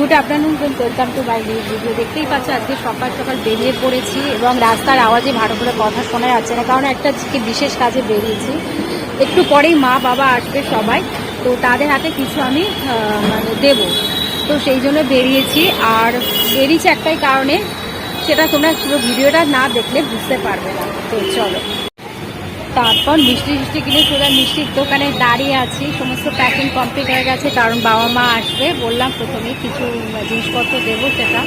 Good afternoon friend welcome to my new video দেখতেই পাচ্ছ আজকে সকাল সকাল বেরিয়ে পড়েছি এবং রাস্তার আওয়াজে ভালো করে কথা শোনা যাচ্ছে না, কারণ একটা বিশেষ কাজে বেরিয়েছি। একটু পরেই মা বাবা আসবে সবাই, তো তাদের হাতে কিছু আমি মানে দেবো। তো সেই জন্য বেরিয়েছি, আর বেরিয়েছি একটাই কারণে, সেটা তোমরা পুরো ভিডিওটা না দেখলে বুঝতে পারবে না। তো চলো। তারপর মিষ্টি মিষ্টি কিনে সোজা মিষ্টির দোকানে দাঁড়িয়ে আছি। সমস্ত প্যাকিং কমপ্লিট হয়ে গেছে, কারণ বাবা মা আসবে। বললাম প্রথমে কিছু জিনিসপত্র দেবো সেটা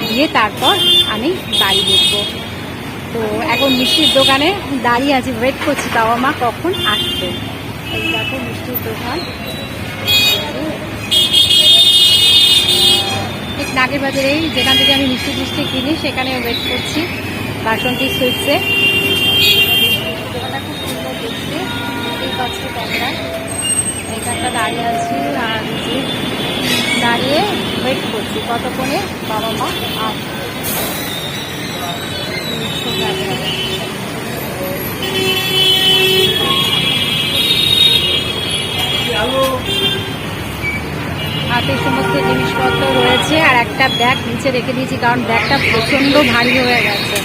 দিয়ে তারপর আমি বাড়ি দেখব। তো এখন মিষ্টির দোকানে দাঁড়িয়ে আছি ওয়েট করছি বাবা মা কখন আসবে। দেখো মিষ্টির দোকান। ঠিক নাগের বাজারেই যেখান থেকে আমি মিষ্টি মিষ্টি কিনি সেখানে ওয়েট করছি। বাসন্তী সুইটসে দোকানটা খুব সুন্দর দেখতে এই পাচ্ছে ক্যামেরা এইখানটা দাঁড়িয়ে আছি আর যে দাঁড়িয়ে করছি কতক্ষণে বাবা মা। হাতে সমস্ত জিনিসপত্র রয়েছে আর একটা ব্যাগ নিচে রেখে দিয়েছি, কারণ ব্যাগটা প্রচণ্ড ভারী হয়ে গেছে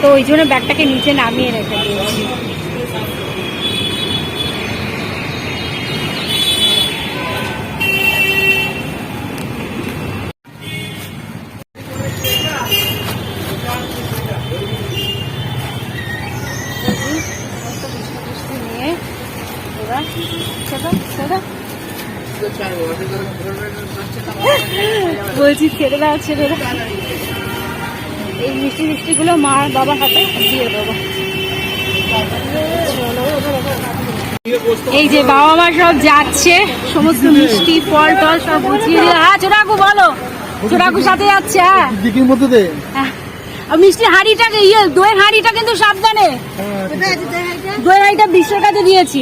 তো ওই জন্য ব্যাগটাকে নিচে নামিয়ে রেখে দিয়েছি এবার চলো চলো বলছি ছেলেরা ছেলেরা এই মিষ্টি মিষ্টিগুলো মা আর বাবার হাতে দিয়ে দেবো। এই যে বাবা মা সব যাচ্ছে সমস্ত মিষ্টি ফল টল সব গুছিয়ে দিয়ে হ্যাঁ ছোটাকু বলো। ছোটাকুর সাথে যাচ্ছে হ্যাঁ। দিকির মধ্যে দে হ্যাঁ। আর মিষ্টি হাঁড়িটাকে ইয়ে দইয়ের হাঁড়িটা কিন্তু সাবধানে। দইয়ের হাঁড়িটা বিশের কাছে দিয়েছি।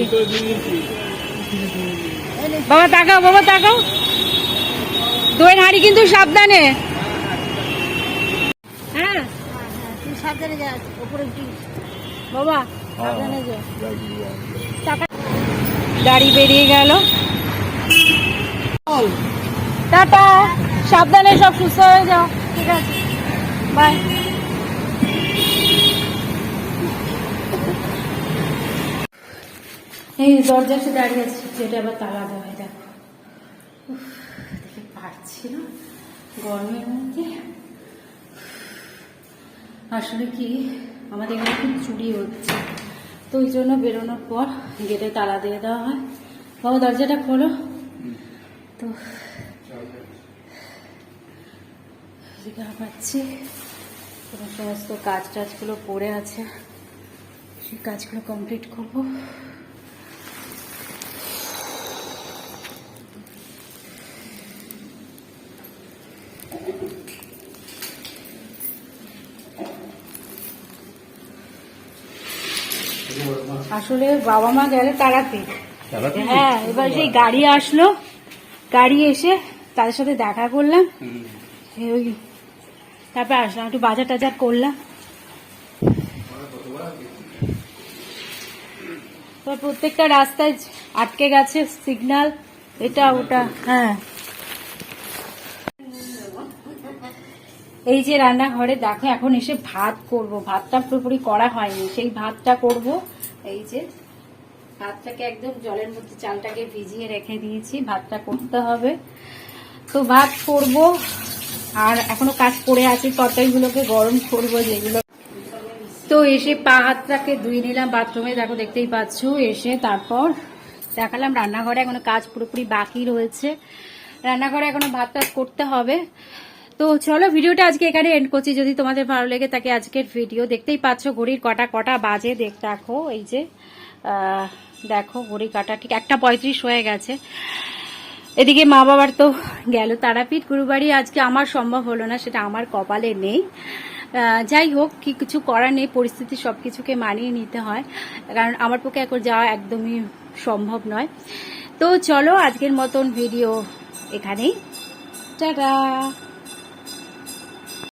বাবা, তাকাও বাবা, তাকাও। দইয়ের হাঁড়ি কিন্তু সাবধানে। হ্যাঁ। গাড়ি বেরিয়ে গেল। টাটা। সাবধানে সব সুস্থ হয়ে যাও। ঠিক আছে। বাই। এই দরজা এসে দাঁড়িয়ে আছি, যেটা আবার তালা দেওয়া দেখো। দেখে পারছি না, গরমের মধ্যে। আসলে কি, আমাদের এখানে খুব চুরি হচ্ছে। তো ওই জন্য বেরোনোর পর গেটে তালা দিয়ে দেওয়া হয়। বাবা, দরজাটা খোলো। তো পাচ্ছি তোমার সমস্ত কাজ টাজগুলো পড়ে আছে। সেই কাজগুলো কমপ্লিট করব। আসলে বাবা মা গেলে তারাপীঠ হ্যাঁ এবার সেই গাড়ি আসলো। গাড়ি এসে তাদের সাথে দেখা করলাম। ওই তারপর আসলাম একটু বাজার টাজার করলাম। প্রত্যেকটা রাস্তায় আটকে গেছে সিগন্যাল এটা ওটা হ্যাঁ। এই যে রান্নাঘরে দেখো এখন এসে ভাত করব। ভাতটা পুরোপুরি করা হয়নি সেই ভাতটা করব। এই যে ভাতটাকে একদম জলের মধ্যে, চালটাকে ভিজিয়ে রেখে দিয়েছি, ভাতটা করতে হবে। তো ভাত করব, আর এখনও কাজ পড়ে আছে, তরকারিগুলোকে গরম করব যেগুলো। তো এসে পা হাতটাকে ধুয়ে নিলাম বাথরুমে, দেখো দেখতেই পাচ্ছ, এসে তারপর দেখালাম রান্নাঘরে এখনও কাজ পুরোপুরি বাকি রয়েছে। রান্নাঘরে এখনও ভাত টাত করতে হবে। তো চলো ভিডিওটা আজকে এখানে এন্ড করছি। যদি তোমাদের ভালো লেগে থাকে আজকের ভিডিও দেখতেই পাচ্ছ ঘড়ির কটা কটা বাজে। দেখ, দেখো, এই যে দেখো ঘড়ি কাটা, ঠিক একটা পঁয়ত্রিশ হয়ে গেছে। এদিকে মা বাবার তো গেল তারাপীঠ। গুরুবাড়ি আজকে আমার সম্ভব হলো না, সেটা আমার কপালে নেই। যাই হোক, কি কিছু করার নেই, পরিস্থিতি সব কিছুকে মানিয়ে নিতে হয়। কারণ আমার পক্ষে এখন যাওয়া একদমই সম্ভব নয়। তো চলো আজকের মতন ভিডিও এখানেই। টাটা!